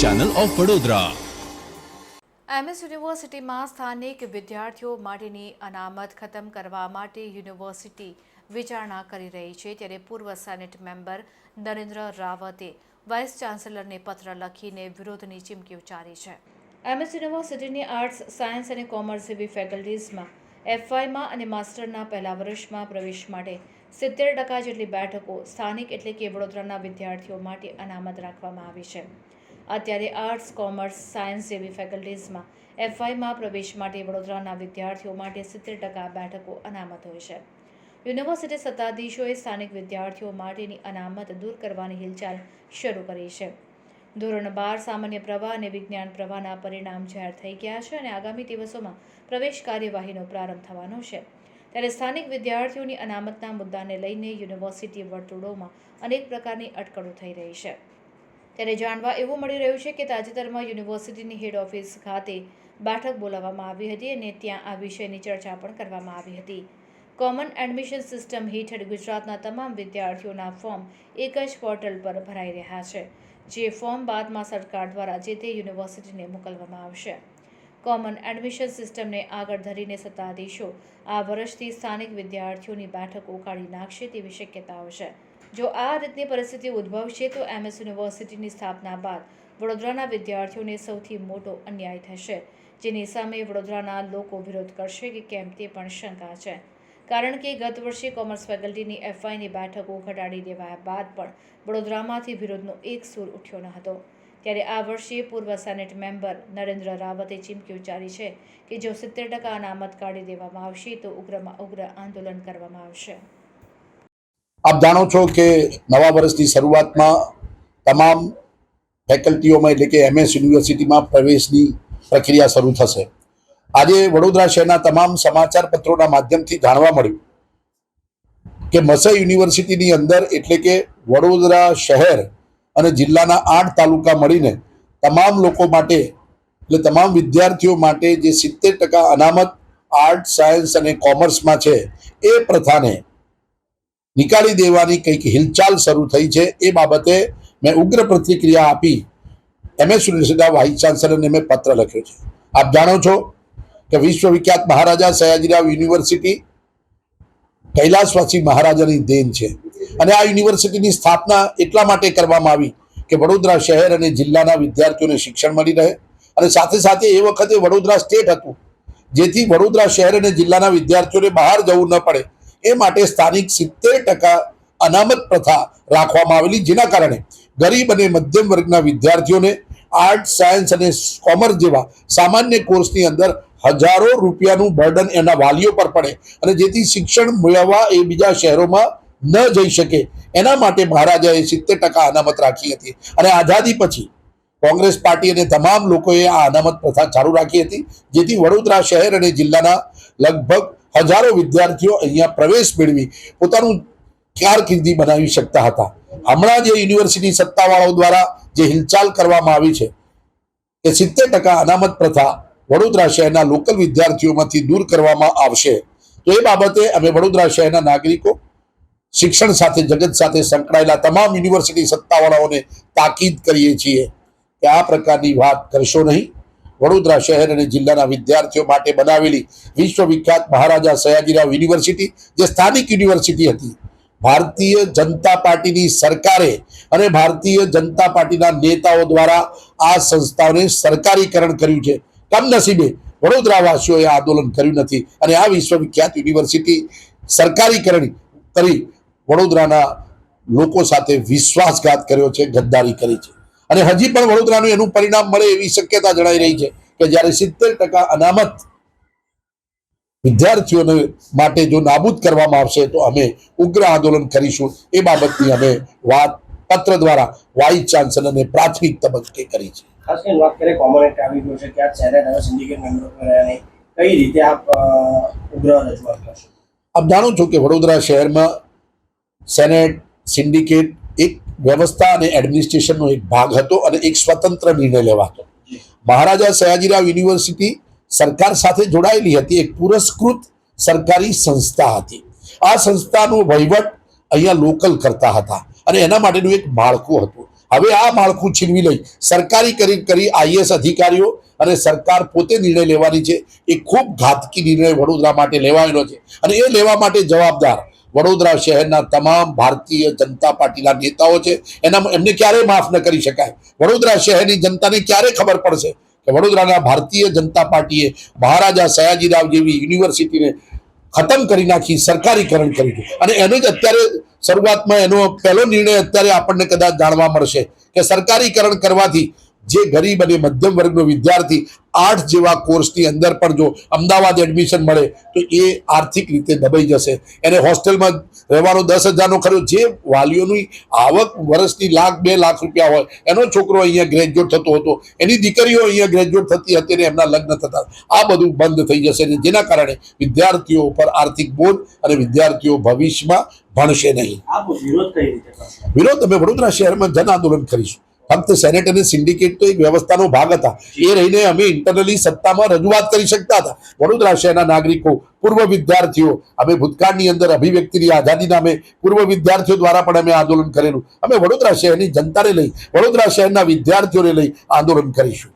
Channel of Vadodara MS યુનિવર્સિટીમાં સ્થાનિક વિદ્યાર્થીઓ માટેની અનામત ખતમ કરવા માટે યુનિવર્સિટી વિચારણા કરી રહી છે. ત્યારે પૂર્વ સેનેટ મેમ્બર નરેન્દ્ર રાવતે વાઇસ ચાન્સેલરને પત્ર લખીને વિરોધની ચીમકી ઉચ્ચારી છે. એમએસ યુનિવર્સિટીની આર્ટ્સ સાયન્સ અને કોમર્સ જેવી ફેકલ્ટીઝમાં એફવાયમાં અને માસ્ટરના પહેલા વર્ષમાં પ્રવેશ માટે સિત્તેર ટકા જેટલી બેઠકો સ્થાનિક એટલે કે વડોદરાના વિદ્યાર્થીઓ માટે અનામત રાખવામાં આવી છે. અત્યારે આર્ટ્સ કોમર્સ સાયન્સ જેવી ફેકલ્ટીઝમાં એફવાયમાં પ્રવેશ માટે વડોદરાના વિદ્યાર્થીઓ માટે સિત્તેર ટકા બેઠકો અનામત હોય છે. યુનિવર્સિટી સત્તાધીશોએ સ્થાનિક વિદ્યાર્થીઓ માટેની અનામત દૂર કરવાની હિલચાલ શરૂ કરી છે. ધોરણ બાર સામાન્ય પ્રવાહ અને વિજ્ઞાન પ્રવાહના પરિણામ જાહેર થઈ ગયા છે અને આગામી દિવસોમાં પ્રવેશ કાર્યવાહીનો પ્રારંભ થવાનો છે. ત્યારે સ્થાનિક વિદ્યાર્થીઓની અનામતના મુદ્દાને લઈને યુનિવર્સિટી વર્તુળોમાં અનેક પ્રકારની અટકળો થઈ રહી છે. ત્યારે જાણવા એવું મળી રહ્યું છે કે તાજેતરમાં યુનિવર્સિટીની હેડ ઓફિસ ખાતે બેઠક બોલાવવામાં આવી હતી અને ત્યાં આ વિષયની ચર્ચા પણ કરવામાં આવી હતી. કોમન એડમિશન સિસ્ટમ હેઠળ ગુજરાતના તમામ વિદ્યાર્થીઓના ફોર્મ એક જ પોર્ટલ પર ભરાઈ રહ્યા છે, જે ફોર્મ બાદમાં સરકાર દ્વારા જે તે યુનિવર્સિટીને મોકલવામાં આવશે. કોમન એડમિશન સિસ્ટમને આગળ ધરીને સત્તાધીશો આ વર્ષથી સ્થાનિક વિદ્યાર્થીઓની બેઠક ઉકાળી નાખશે તેવી શક્યતાઓ છે. જો આ રીતની પરિસ્થિતિ ઉદ્ભવશે તો એમએસ યુનિવર્સિટીની સ્થાપના બાદ વડોદરાના વિદ્યાર્થીઓને સૌથી મોટો અન્યાય થશે, જેની સામે વડોદરાના લોકો વિરોધ કરશે કે કેમ તે પણ શંકા છે. કારણ કે ગત વર્ષે કોમર્સ ફેકલ્ટીની એફઆઈની બેઠકો ઘટાડી દેવાયા બાદ પણ વડોદરામાંથી વિરોધનો એક સૂર ઉઠ્યો ન હતો. ત્યારે આ વર્ષે પૂર્વ સેનેટ મેમ્બર નરેન્દ્ર રાવતે ચીમકી ઉચ્ચારી છે કે જો સિત્તેર ટકા અનામત કાઢી દેવામાં આવશે તો ઉગ્રમાં ઉગ્ર આંદોલન કરવામાં આવશે. આપ જાણો છો કે નવા વર્ષની શરૂઆતમાં તમામ ફેકલ્ટીઓમાં એટલે કે એમએસ યુનિવર્સિટીમાં પ્રવેશની પ્રક્રિયા શરૂ થશે. આજે વડોદરા શહેરના તમામ સમાચાર પત્રોના માધ્યમથી જાણવા મળ્યું કે મસઈ યુનિવર્સિટીની અંદર એટલે કે વડોદરા શહેર અને જિલ્લાના આઠ તાલુકા મળીને તમામ લોકો માટે એટલે તમામ વિદ્યાર્થીઓ માટે જે સિત્તેર ટકા અનામત આર્ટ, સાયન્સ અને કોમર્સમાં છે એ પ્રથાને નીકાળી દેવાની કંઈક હિલચાલ શરૂ થઈ છે. એ બાબતે મેં ઉગ્ર પ્રતિક્રિયા આપી એમએસ યુનિવર્સિટીના વાઇસ ચાન્સલરને મેં પત્ર લખ્યો છે. આપ જાણો છો કે વિશ્વ વિખ્યાત મહારાજા સયાજીરાવ યુનિવર્સિટી કૈલાસવાસી મહારાજાની દેન છે. અને આ યુનિવર્સિટીની સ્થાપના એટલા માટે કરવામાં આવી કે વડોદરા શહેર અને જિલ્લાના વિદ્યાર્થીઓને શિક્ષણ મળી રહે અને સાથે સાથે એ વખતે વડોદરા સ્ટેટ હતું, જેથી વડોદરા શહેર અને જિલ્લાના વિદ્યાર્થીઓને બહાર જવું ન પડે. એ માટે સ્થાનિક સિત્તેર ટકા અનામત પ્રથા રાખવામાં આવેલી, જેના કારણે ગરીબ અને મધ્યમ વર્ગના વિદ્યાર્થીઓને આર્ટ, સાયન્સ અને કોમર્સ જેવા સામાન્ય કોર્સની અંદર હજારો રૂપિયાનું બર્ડન એના વાલીઓ પર પડે અને જેથી શિક્ષણ મેળવવા એ બીજા શહેરોમાં ન જઈ શકે. એના માટે મહારાજાએ સિત્તેર ટકા અનામત રાખી હતી અને આઝાદી પછી કોંગ્રેસ પાર્ટી અને તમામ લોકોએ આ અનામત પ્રથા ચાલુ રાખી હતી, જેથી વડોદરા શહેર અને જિલ્લાના લગભગ હજારો વિદ્યાર્થીઓ અહીંયા પ્રવેશ મેળવી પોતાનું કારકિર્દી બનાવી શકતા હતા. હમણાં જે યુનિવર્સિટી સત્તાવાળાઓ દ્વારા જે હિલચાલ કરવામાં આવી છે કે સિત્તેર ટકા અનામત પ્રથા વડોદરા શહેરના લોકલ વિદ્યાર્થીઓમાંથી દૂર કરવામાં આવશે. તો એ બાબતે અમે વડોદરા શહેરના નાગરિકો, શિક્ષણ સાથે, જગત સાથે સંકળાયેલા તમામ યુનિવર્સિટી સત્તાવાળાઓને તાકીદ કરીએ છીએ કે આ પ્રકારની વાત કરશો નહીં. વડોદરા શહેર અને જિલ્લાના વિદ્યાર્થીઓ માટે બનાવેલી વિશ્વ વિખ્યાત મહારાજા સયાજીરાવ યુનિવર્સિટી, જે સ્થાનિક યુનિવર્સિટી હતી. ભારતીય જનતા પાર્ટીની સરકારે અને ભારતીય જનતા પાર્ટીના નેતાઓ દ્વારા આ સંસ્થાઓને સરકારીકરણ કર્યું છે. કમનસીબે વડોદરાવાસીઓએ આંદોલન કર્યું નથી અને આ વિશ્વ વિખ્યાત યુનિવર્સિટી સરકારીકરણ કરી વડોદરાના લોકો સાથે વિશ્વાસઘાત કર્યો છે, ગદ્દારી કરી છે. અને હજી પણ વડોદરાનું એનું પરિણામ મળે એવી શક્યતા જણાઈ રહી છે કે જ્યારે સિત્તેર ટકા અનામત વિદ્યાર્થીઓને માટે જો નાબૂદ કરવામાં આવશે તો અમે ઉગ્ર આંદોલન કરીશું. એ બાબતની અમે વાત પત્ર દ્વારા વાઇસ ચાન્સલરને પ્રાથમિક તબક્કે કરી છે. ખાસ કરીને વાત કરીએ કોમન એક્ટ આવી ગયો છે કે આ સેનેટ હવે સિન્ડિકેટ મેમ્બર કઈ રીતે આપ ઉગ્ર રજૂઆત કરશો? આપ જાણો છો કે વડોદરા શહેરમાં સેનેટ સિન્ડિકેટ એક વ્યવસ્થા અને એડમિનિસ્ટ્રેશનનો એક ભાગ હતો અને એક સ્વતંત્ર નિર્ણય લેવાતો. મહારાજા સયાજીરાવ યુનિવર્સિટી સરકાર સાથે જોડાયેલી હતી, એક પુરસ્કૃત સરકારી સંસ્થા હતી. આ સંસ્થાનો વહીવટ અહીંયા લોકલ કરતા હતા અને એના માટેનું એક માળખું હતું. હવે આ માળખું છીનવી લઈ સરકારી કરી કરી આઈએસ અધિકારીઓ અને સરકાર પોતે નિર્ણય લેવાની છે. એ ખૂબ ઘાતકી નિર્ણય વડોદરા માટે લેવાયેલો છે અને એ લેવા માટે જવાબદાર વડોદરા શહેરના તમામ ભારતીય જનતા પાર્ટીના નેતાઓ છે. એના એમને ક્યારેય માફ ન કરી શકાય. વડોદરા શહેરની જનતાને ક્યારે ખબર પડશે કે વડોદરાના ભારતીય જનતા પાર્ટીએ મહારાજા સયાજીરાવ જેવી યુનિવર્સિટીને ખતમ કરી નાખી, સરકારીકરણ કરી દીધું. અને એનો જ અત્યારે શરૂઆતમાં એનો પહેલો નિર્ણય અત્યારે આપણને કદાચ જાણવા મળશે કે સરકારીકરણ કરવાથી જે ગરીબ અને મધ્યમ વર્ગનો વિદ્યાર્થી આર્ટ્સ જેવા કોર્સની અંદર પણ જો અમદાવાદ એડમિશન મળે તો એ આર્થિક રીતે દબાઈ જશે. એને હોસ્ટેલમાં રહેવાનો દસ હજારનો ખર્ચો જે વાલીઓની આવક વર્ષની લાખ બે લાખ રૂપિયા હોય એનો છોકરો અહીંયા ગ્રેજ્યુએટ થતો હતો એની દીકરીઓ અહીંયા ગ્રેજ્યુએટ થતી હતી અને એમના લગ્ન થતા. આ બધું બંધ થઈ જશે અને જેના કારણે વિદ્યાર્થીઓ ઉપર આર્થિક બોજ અને વિદ્યાર્થીઓ ભવિષ્યમાં ભણશે નહીં. વિરોધ તમે વિરોધ અમે વડોદરા શહેરમાં જન આંદોલન કરીશું. ફક્ત સેનેટ અને સિન્ડિકેટ તો એક વ્યવસ્થાનો ભાગ હતા. એ રહીને અમે ઇન્ટરનલી સત્તામાં રજૂઆત કરી શકતા હતા. વડોદરા શહેરના નાગરિકો પૂર્વ વિદ્યાર્થીઓ અમે ભૂતકાળની અંદર અભિવ્યક્તિની આઝાદી નામે પૂર્વ વિદ્યાર્થીઓ દ્વારા પણ અમે આંદોલન કરેલું. અમે વડોદરા શહેરની જનતાને લઈ વડોદરા શહેરના વિદ્યાર્થીઓને લઈ આંદોલન કરીશું.